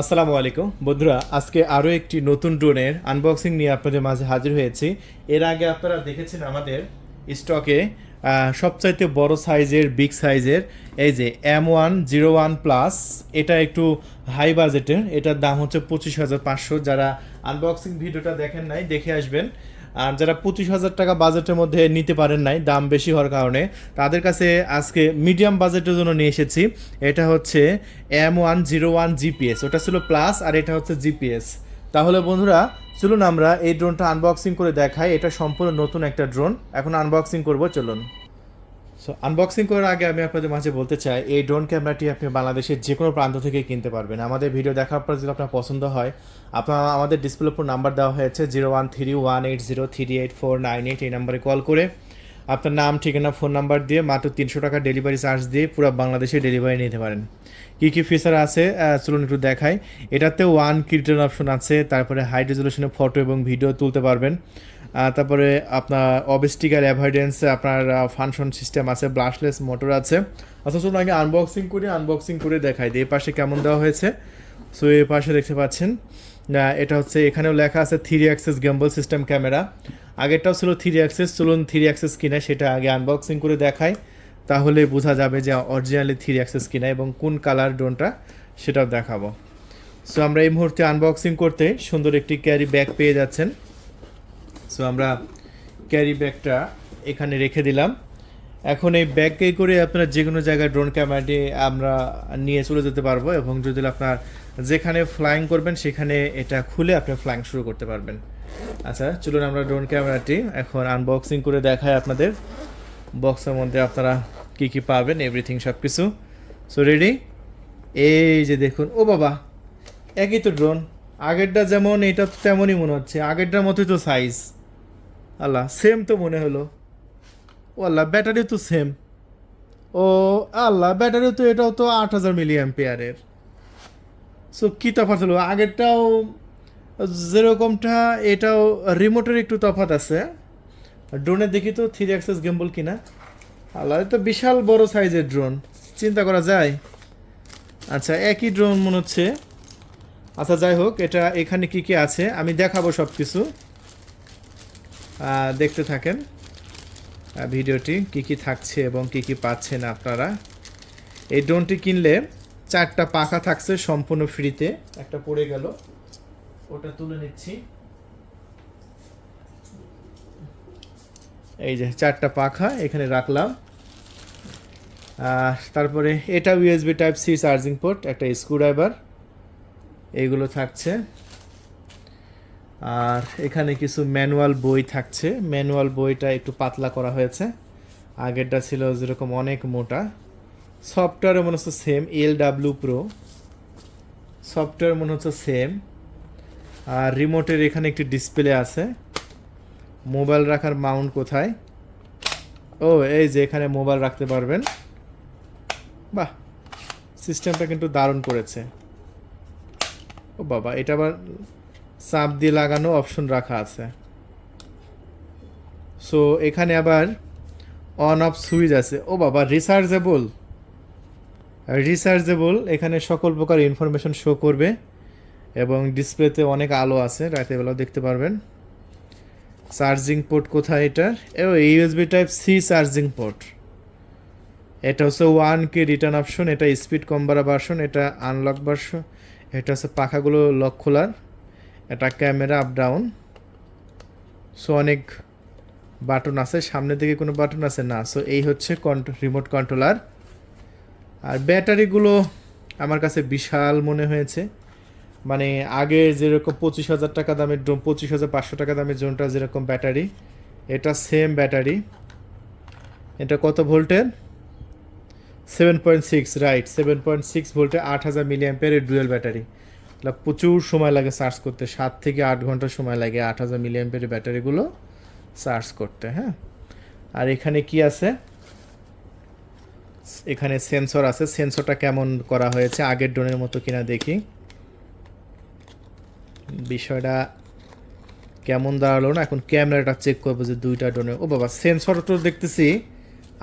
আসসালামু আলাইকুম। বন্ধুরা, আজকে আরও একটি নতুন ড্রোনের আনবক্সিং নিয়ে আপনাদের মাঝে হাজির হয়েছি। এর আগে আপনারা দেখেছেন আমাদের স্টকে সবচাইতে বড় সাইজের বিগ সাইজের এই যে M one zero one plus এটা একটু হাই বাজেটের এটার দাম হচ্ছে পঁচিশ হাজার পাঁচশো। যারা আনবক্সিং ভিডিওটা দেখেন নাই, দেখে আসবেন। আর যারা পঁচিশ হাজার টাকা বাজেটের মধ্যে নিতে পারেন নাই, দাম বেশি হওয়ার কারণে, তাদের কাছে আজকে মিডিয়াম বাজেটের জন্য নিয়ে এসেছি। এটা হচ্ছে M one zero one GPS ওটা ছিল প্লাস আর এটা হচ্ছে জিপিএস তাহলে বন্ধুরা, চলুন আমরা এই ড্রোনটা আনবক্সিং করে দেখাই। এটা সম্পূর্ণ নতুন একটা ড্রোন এখন আনবক্সিং করব, চলুন। সো আনবক্সিং করার আগে আমি আপনাদের মাঝে বলতে চাই, এই ড্রোন ক্যামেরাটি আপনি বাংলাদেশের যে কোনো প্রান্ত থেকে কিনতে পারবেন। আমাদের ভিডিও দেখার পর যদি আপনার পছন্দ হয়, আপনার আমাদের ডিসপ্লে উপর নাম্বার দেওয়া হয়েছে zero one three one eight zero three eight four nine eight এই নাম্বারে কল করে আপনার নাম, ঠিকানা ফোন নাম্বার দিয়ে মাত্র তিনশো টাকা ডেলিভারি চার্জ দিয়ে পুরো বাংলাদেশে ডেলিভারি নিতে পারেন। কী কী ফিচার আছে চলুন একটু দেখাই। এটাতে ওয়ান কি অপশন আছে, তারপরে হাই রেজলিউশনে ফটো এবং ভিডিও তুলতে পারবেন। তারপরে আপনার অবস্টিকার অ্যাভয়েডেন্স আপনার ফাংশন সিস্টেম আছে ব্লাশলেস মোটর আছে। আচ্ছা চলুন আগে আনবক্সিং করি আনবক্সিং করে দেখাই দিই এই পাশে কেমন দেওয়া হয়েছে। সো এই পাশে দেখতে পাচ্ছেন এটা হচ্ছে, এখানেও লেখা আছে three axis gimbal system camera আগেরটাও ছিল থ্রি অ্যাক্সেস চলুন থ্রি অ্যাক্সেস কিনা সেটা আগে আনবক্সিং করে দেখাই। তাহলে বোঝা যাবে যে অরিজিনালি থ্রি অ্যাক্সেস কিনা এবং কোন কালার ড্রোনটা সেটাও দেখাবো। সো আমরা এই মুহূর্তে আনবক্সিং করতে সুন্দর একটি ক্যারি ব্যাগ পেয়ে যাচ্ছেন। সো আমরা ক্যারি ব্যাগটা এখানে রেখে দিলাম। এখন এই ব্যাগকে করে আপনারা যে কোনো জায়গায় ড্রোন ক্যামেরাটি আমরা নিয়ে চলে যেতে পারব এবং যদি আপনার যেখানে ফ্লাইং করবেন, সেখানে এটা খুলে আপনি ফ্লাইং শুরু করতে পারবেন। আচ্ছা চলুন আমরা ড্রোন ক্যামেরাটি এখন আনবক্সিং করে দেখায় আপনাদের। বক্সের মধ্যে আপনারা কি কি পাবেন এভরিথিং সব কিছু সো রেডি এই যে দেখুন, ও বাবা, একই তো ড্রোন আগেরটা যেমন, এটা তো তেমনই মনে হচ্ছে। আগেরটার মতোই তো সাইজ আল্লাহ সেম তো মনে হলো। ও আল্লাহ ব্যাটারি তো সেম ও আল্লাহ ব্যাটারি তো, এটাও তো আট হাজার মিলি অ্যাম্পিয়ারের সো কী তফাৎ হলো? আগেরটাও যেরকমটা, এটাও রিমোটের একটু তফাৎ আছে। ড্রোনে দেখি তো থ্রি অ্যাক্সেস গেম্বল কিনা। আল্লাহ তো বিশাল বড় সাইজের ড্রোন চিন্তা করা যায়? আচ্ছা একই ড্রোন মনে হচ্ছে। আচ্ছা যাই হোক, এটা এখানে কি কি আছে? আমি দেখাবো সব কিছু দেখতে থাকেন। ভিডিওটি কি কি থাকছে এবং কি কি পাচ্ছেন আপনারা। এই ড্রোনটি কিনলে চারটা পাখা থাকছে সম্পূর্ণ ফ্রিতে। একটা পড়ে গেল। ওটা তুলে নিচ্ছি। এই যে চারটা পাখা এখানে রাখলাম। তারপরে এটা USB type C charging port একটা স্ক্রুড্রাইভার এইগুলো থাকছে। আর এখানে কিছু ম্যানুয়াল বই থাকছে। ম্যানুয়াল বইটা একটু পাতলা করা হয়েছে। আগেরটা ছিল যেরকম অনেক মোটা। সফটওয়্যারও মনে হচ্ছে same L W pro software মনে হচ্ছে সেম আর রিমোটের এখানে একটি ডিসপ্লে আছে। মোবাইল রাখার মাউন্ট কোথায়? ও, এই যে এখানে মোবাইল রাখতে পারবেন। বাহ সিস্টেমটা কিন্তু দারুণ করেছে। ও বাবা, এটা আবার চাপ দিয়ে লাগানো অপশন রাখা আছে। সো এখানে আবার অন অফ সুইচ আছে। ও বাবা রিচার্জেবল রিচার্জেবল এখানে সকল প্রকার ইনফরমেশন শো করবে এবং ডিসপ্লেতে অনেক আলো আছে রাতের বেলাও দেখতে পারবেন। চার্জিং পোর্ট কোথায় এটার? ও USB type C charging port এটা হচ্ছে ওয়ান কে রিটার্ন অপশন এটা স্পিড কম ভার্সন এটা আনলক ভার্সন এটা হচ্ছে পাখাগুলো লক খোলার। এটা ক্যামেরা আপ ডাউন সো অনেক বাটন আছে, সামনের দিকে কোনো বাটন আছে? না। সো এই হচ্ছে রিমোট কন্ট্রোলার আর ব্যাটারিগুলো আমার কাছে বিশাল মনে হয়েছে। মানে আগে যেরকম পঁচিশ হাজার টাকা দামের ড্রোন পঁচিশ হাজার পাঁচশো টাকা দামের ড্রোনটা যেরকম ব্যাটারি, এটা সেম ব্যাটারি। এটা কত ভোল্টের? Seven point six right seven point six ভোল্টে আট হাজার মিলি অ্যাম্পিয়ারের ডুয়েল ব্যাটারি এটা প্রচুর সময় লাগে চার্জ করতে, সাত থেকে আট ঘণ্টা সময় লাগে আট হাজার মিলি ব্যাটারিগুলো চার্জ করতে হ্যাঁ। আর এখানে কি আছে? এখানে সেন্সর আছে সেন্সরটা কেমন করা হয়েছে, আগের ড্রোনের মতো কিনা দেখি। বিষয়টা কেমন দাঁড়াল না, এখন ক্যামেরাটা চেক করব যে দুইটা ড্রোনের ও বাবা সেন্সর তো দেখতেছি,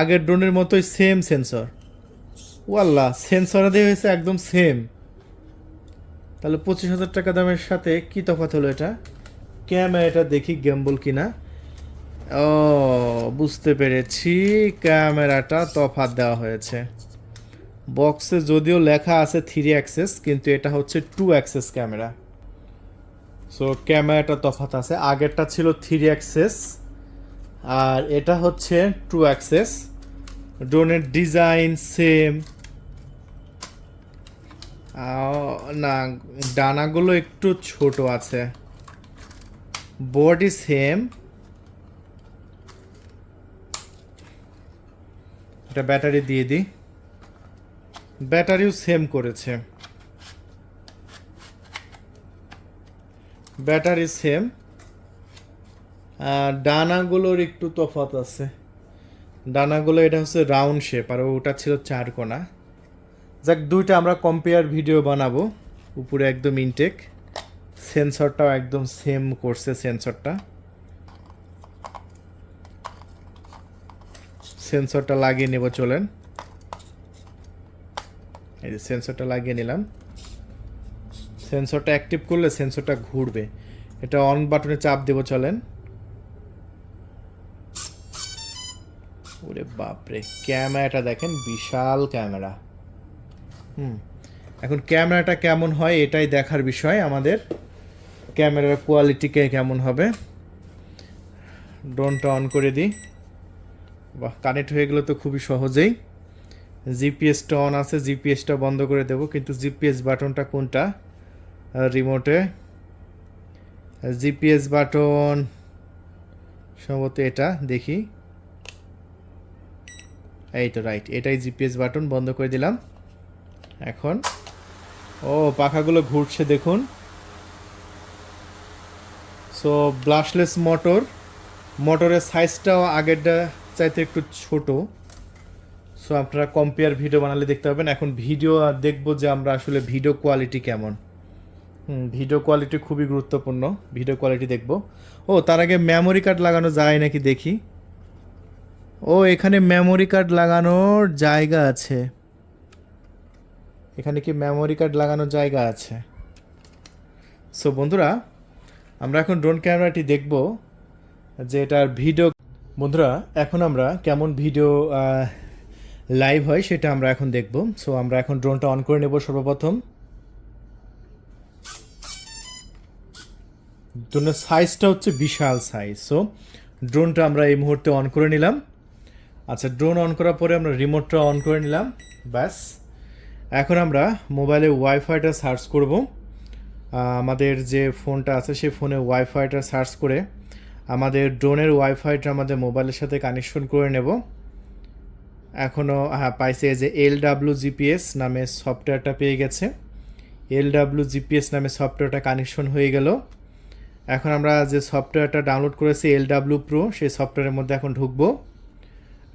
আগের ড্রোনের মতোই সেম সেন্সর ও আল্লাহ সেন্সর দিয়ে হয়েছে একদম সেম তাহলে পঁচিশ হাজার টাকা দামের সাথে কি তফাৎ হলো এটা? ক্যামেরাটা দেখি গ্যাম্বল কিনা। ও, বুঝতে পেরেছি, ক্যামেরাটা তফাৎ দেওয়া হয়েছে। বক্সে যদিও লেখা আছে থ্রি অ্যাক্সেস কিন্তু এটা হচ্ছে টু অ্যাক্সেস ক্যামেরা। সো ক্যামেরাটা তফাৎ আছে। আগেরটা ছিল থ্রি অ্যাক্সেস আর এটা হচ্ছে টু অ্যাক্সেস ড্রোনের ডিজাইন সেম না, ডানাগুলো একটু ছোট আছে। বডি সেম এটা ব্যাটারি দিয়ে দিই। ব্যাটারিও সেম করেছে। ব্যাটারি সেম ডানাগুলোর একটু তফাৎ আছে। ডানাগুলো এটা হচ্ছে রাউন্ড শেপ আর ওটা ছিল চার কোনা যাক, দুইটা আমরা কম্পেয়ার ভিডিও বানাবো। উপরে একদম ইনটেক সেন্সরটাও একদম সেম করছে সেন্সরটা সেন্সরটা লাগিয়ে নেব, চলেন। এই যে সেন্সরটা লাগিয়ে নিলাম। সেন্সরটা অ্যাক্টিভ করলে সেন্সরটা ঘুরবে। এটা অন বাটনে চাপ দেব, চলেন। বাপরে, ক্যামেরাটা দেখেন, বিশাল ক্যামেরা। হুম, এখন ক্যামেরাটা কেমন হয় এটাই দেখার বিষয় আমাদের। ক্যামেরার কোয়ালিটিকে কেমন হবে? ড্রোনটা অন করে দিই। বাহ কানেক্ট হয়ে গেলে তো খুবই সহজেই। জিপিএসটা অন আছে জিপিএসটা বন্ধ করে দেব, কিন্তু জিপিএস বাটনটা কোনটা? রিমোটে জিপিএস বাটন সম্ভবত এটা, দেখি। এই তো রাইট এটাই জিপিএস বাটন বন্ধ করে দিলাম। এখন, ও, পাখাগুলো ঘুরছে, দেখুন। সো ব্লাশলেস মোটর মোটরের সাইজটাও আগেরটা চাইতে একটু ছোট। সো আপনারা কম্পেয়ার ভিডিও বানালে দেখতে পাবেন। এখন ভিডিও দেখব যে আমরা আসলে ভিডিও কোয়ালিটি কেমন। ভিডিও কোয়ালিটি খুবই গুরুত্বপূর্ণ। ভিডিও কোয়ালিটি দেখব। ও, তার আগে মেমোরি কার্ড লাগানো যায় নাকি দেখি। ও, এখানে মেমোরি কার্ড লাগানোর জায়গা আছে। এখানে কি মেমোরি কার্ড লাগানোর জায়গা আছে? সো বন্ধুরা, আমরা এখন ড্রোন ক্যামেরাটি দেখব যে এটার ভিডিও বন্ধুরা, এখন আমরা কেমন ভিডিও লাইভ হয় সেটা আমরা এখন দেখব। সো আমরা এখন ড্রোনটা অন করে নেব সর্বপ্রথম। ড্রোনের সাইজটা হচ্ছে বিশাল সাইজ সো ড্রোনটা আমরা এই মুহূর্তে অন করে নিলাম। আচ্ছা ড্রোন অন করার পরে আমরা রিমোটটা অন করে নিলাম, ব্যাস। এখন আমরা মোবাইলে ওয়াইফাইটা সার্চ করব। আমাদের যে ফোনটা আছে, সেই ফোনে ওয়াইফাইটা সার্চ করে আমাদের ড্রোনের ওয়াইফাইটা আমাদের মোবাইলের সাথে কানেকশন করে নেব। এখনও হ্যাঁ পাইছে যে এল ডাব্লু জিপিএস নামে সফটওয়্যারটা পেয়ে গেছে। এল ডাব্লু জিপিএস নামে সফটওয়্যারটা কানেকশন হয়ে গেল। এখন আমরা যে সফটওয়্যারটা ডাউনলোড করেছি এল ডাব্লু প্রো সেই সফটওয়্যারের মধ্যে এখন ঢুকবো।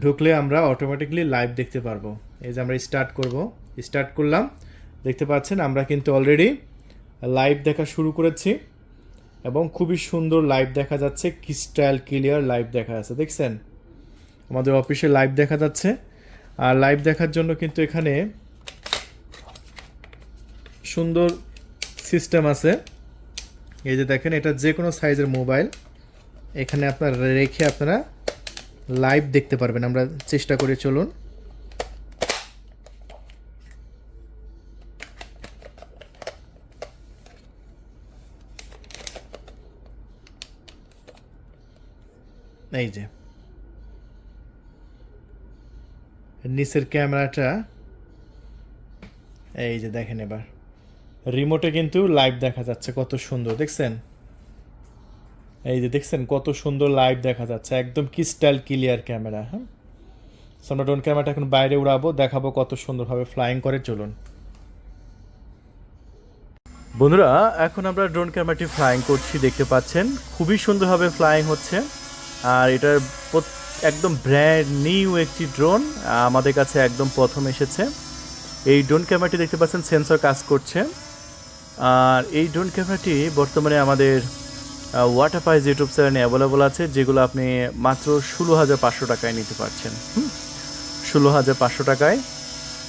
ঢুকলে আমরা অটোমেটিকলি লাইভ দেখতে পারব। এই যে আমরা স্টার্ট করব। স্টার্ট করলাম। দেখতে পাচ্ছেন, আমরা কিন্তু অলরেডি লাইভ দেখা শুরু করেছি এবং খুবই সুন্দর লাইভ দেখা যাচ্ছে ক্রিস্টাইল ক্লিয়ার লাইভ দেখা যাচ্ছে। দেখছেন? আমাদের অফিসে লাইভ দেখা যাচ্ছে। আর লাইভ দেখার জন্য কিন্তু এখানে সুন্দর সিস্টেম আছে। এই যে দেখেন, এটা যে কোনো সাইজের মোবাইল এখানে আপনার রেখে আপনারা লাইভ দেখতে পারবেন। আমরা চেষ্টা করে চলুন। এই যে। নিচের ক্যামেরাটা, এই যে দেখেন এবার। রিমোটে কিন্তু লাইভ দেখা যাচ্ছে, কত সুন্দর, দেখছেন? এই যে দেখছেন কত সুন্দর লাইভ দেখা যাচ্ছে। একদম ক্রিস্টাল ক্লিয়ার ক্যামেরা হ্যাঁ? আমরা ড্রোন ক্যামেরাটা এখন বাইরে উড়াবো, দেখাবো কত সুন্দরভাবে ফ্লাইং করে চলুন। বন্ধুরা, এখন আমরা ড্রোন ক্যামেরাটি ফ্লাইং করছি, দেখতে পাচ্ছেন? খুবই সুন্দরভাবে ফ্লাইং হচ্ছে। আর এটার একদম ব্র্যান্ড নিউ একটি ড্রোন আমাদের কাছে একদম প্রথম এসেছে। এই ড্রোন ক্যামেরাটি দেখতে পাচ্ছেন সেন্সর কাজ করছে। আর এই ড্রোন ক্যামেরাটি বর্তমানে আমাদের ওয়াটার পাইজ ইউটিউব চ্যানেলে অ্যাভেলেবল আছে, যেগুলো আপনি মাত্র ষোলো হাজার পাঁচশো টাকায় নিতে পারছেন। ষোলো হাজার পাঁচশো টাকায়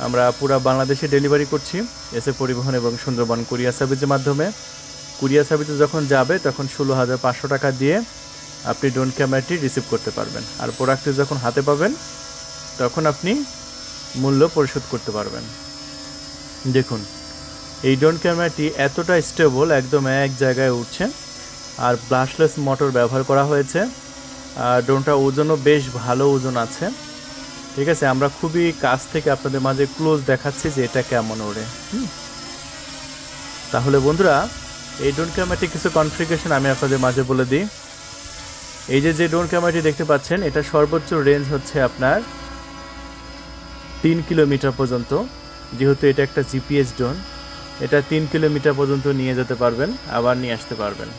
আমরা পুরো বাংলাদেশে ডেলিভারি করছি, এসে পরিবহন এবং সুন্দরবন কুরিয়ার সার্ভিসের মাধ্যমে। কুরিয়ার সার্ভিসে যখন যাবে, তখন ষোলো হাজার পাঁচশো টাকা দিয়ে আপনি ড্রোন ক্যামেরাটি রিসিভ করতে পারবেন। আর প্রোডাক্টটি যখন হাতে পাবেন, তখন আপনি মূল্য পরিশোধ করতে পারবেন। দেখুন, এই ড্রোন ক্যামেরাটি এতটা স্টেবল একদম এক জায়গায় উঠছে। আর ব্লাশলেস মোটর ব্যবহার করা হয়েছে। আর ড্রোনটা ওজনও বেশ ভালো ওজন আছে। ঠিক আছে, আমরা খুবই কাছ থেকে আপনাদের মাঝে ক্লোজ দেখাচ্ছি যে এটা কেমন ওড়ে। তাহলে বন্ধুরা, এই ড্রোন ক্যামেরাটি কিছু কনফিগারেশন আমি আপনাদের মাঝে বলে দিই। এই যে যে ড্রোন ক্যামেরাটি দেখতে পাচ্ছেন, এটা সর্বোচ্চ রেঞ্জ হচ্ছে আপনার তিন কিলোমিটার পর্যন্ত। যেহেতু এটা একটা জিপিএস ড্রোন এটা তিন কিলোমিটার পর্যন্ত নিয়ে যেতে পারবেন, আবার নিয়ে আসতে পারবেন।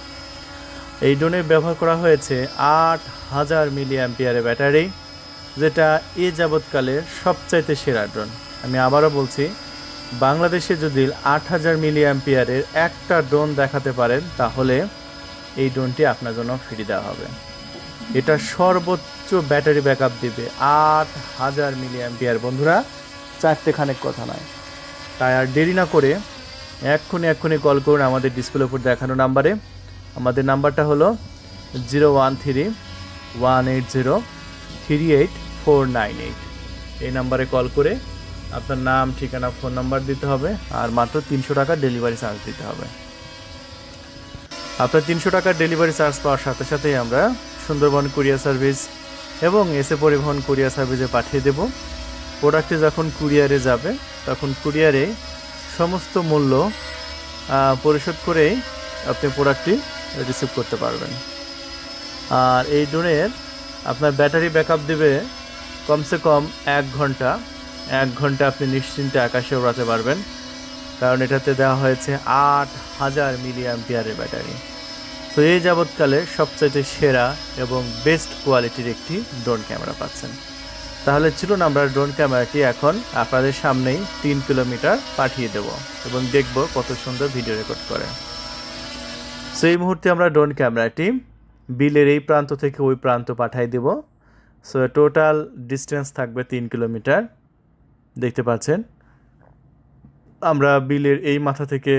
এই ড্রোনে ব্যবহার করা হয়েছে আট হাজার মিলি অ্যাম্পিয়ারের ব্যাটারি, যেটা এ যাবৎকালের সবচাইতে সেরা ড্রোন। আমি আবারও বলছি, বাংলাদেশে যদি আট হাজার মিলি অ্যাম্পিয়ারের একটা ড্রোন দেখাতে পারেন, তাহলে এই ড্রোনটি আপনার জন্য ফ্রি দেওয়া হবে। এটা সর্বোচ্চ ব্যাটারি ব্যাকআপ দিবে আট হাজার মিলি অ্যাম্পিয়ার বন্ধুরা, চারটে খানেক কথা নয়। তাই আর দেরি না করে এক্ষুনি এক্ষুনি কল করুন আমাদের ডিসপ্লে উপর দেখানো নাম্বারে। আমাদের নাম্বারটা হলো zero one three one eight zero three eight four nine eight. এই নাম্বারে কল করে আপনার নাম, ঠিকানা, ফোন নাম্বার দিতে হবে আর মাত্র তিনশো টাকা ডেলিভারি চার্জ দিতে হবে। আপনার তিনশো টাকার ডেলিভারি চার্জ পাওয়ার সাথে সাথেই আমরা সুন্দরবন কুরিয়ার সার্ভিস এবং এসে পরিবহন কুরিয়ার সার্ভিসে পাঠিয়ে দেব। প্রোডাক্টটি যখন কুরিয়ারে যাবে, তখন কুরিয়ারে সমস্ত মূল্য পরিশোধ করেই আপনি প্রোডাক্টটি রিসিভ করতে পারবেন। আর এই ড্রোনের আপনার ব্যাটারি ব্যাকআপ দেবে কমসে কম এক ঘণ্টা। এক ঘণ্টা আপনি নিশ্চিন্তে আকাশে উড়াতে পারবেন। কারণ এটাতে দেওয়া হয়েছে আট হাজার মিলি অ্যাম্পিয়ারের ব্যাটারি। তো এই যাবৎকালে সবচাইতে সেরা এবং বেস্ট কোয়ালিটির একটি ড্রোন ক্যামেরা পাচ্ছেন। তাহলে চলুন আমরা ড্রোন ক্যামেরাটি এখন আপনাদের সামনেই তিন কিলোমিটার পাঠিয়ে দেব এবং দেখব কত সুন্দর ভিডিও রেকর্ড করে। সো এই মুহূর্তে আমরা ড্রোন ক্যামেরাটি বিলের এই প্রান্ত থেকে ওই প্রান্ত পাঠিয়ে দেব। সো টোটাল ডিস্টেন্স থাকবে তিন কিলোমিটার দেখতে পাচ্ছেন? আমরা বিলের এই মাথা থেকে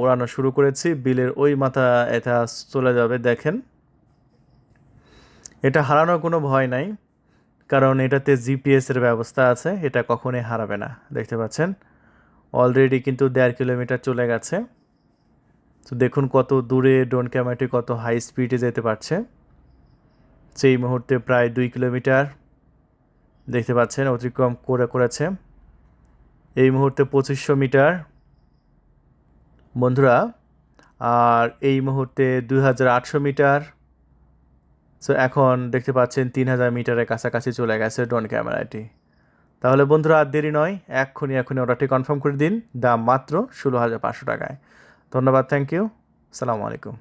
ওড়ানো শুরু করেছি। বিলের ওই মাথা এটা চলে যাবে, দেখেন। এটা হারানোর কোনো ভয় নাই, কারণ এটাতে জিপিএসের ব্যবস্থা আছে, এটা কখনোই হারাবে না। দেখতে পাচ্ছেন? অলরেডি কিন্তু দেড় কিলোমিটার চলে গেছে। তো দেখুন কত দূরে ড্রোন ক্যামেরাটি কত হাই স্পিডে যেতে পারছে। সেই মুহূর্তে প্রায় দুই কিলোমিটার দেখতে পাচ্ছেন অতিক্রম করে করেছে। এই মুহূর্তে পঁচিশশো মিটার। বন্ধুরা, আর এই মুহূর্তে দুই হাজার আটশো মিটার। সো এখন দেখতে পাচ্ছেন তিন হাজার মিটারের কাছাকাছি চলে গেছে ড্রোন ক্যামেরাটি। তাহলে বন্ধুরা, আর দেরি নয়, এক্ষুনি এক্ষুনি অর্ডারটি কনফার্ম করে দিন। দাম মাত্র ষোলো হাজার পাঁচশো টাকায়। ধন্যবাদ থ্যাংক ইউ সালামু আলাইকুম।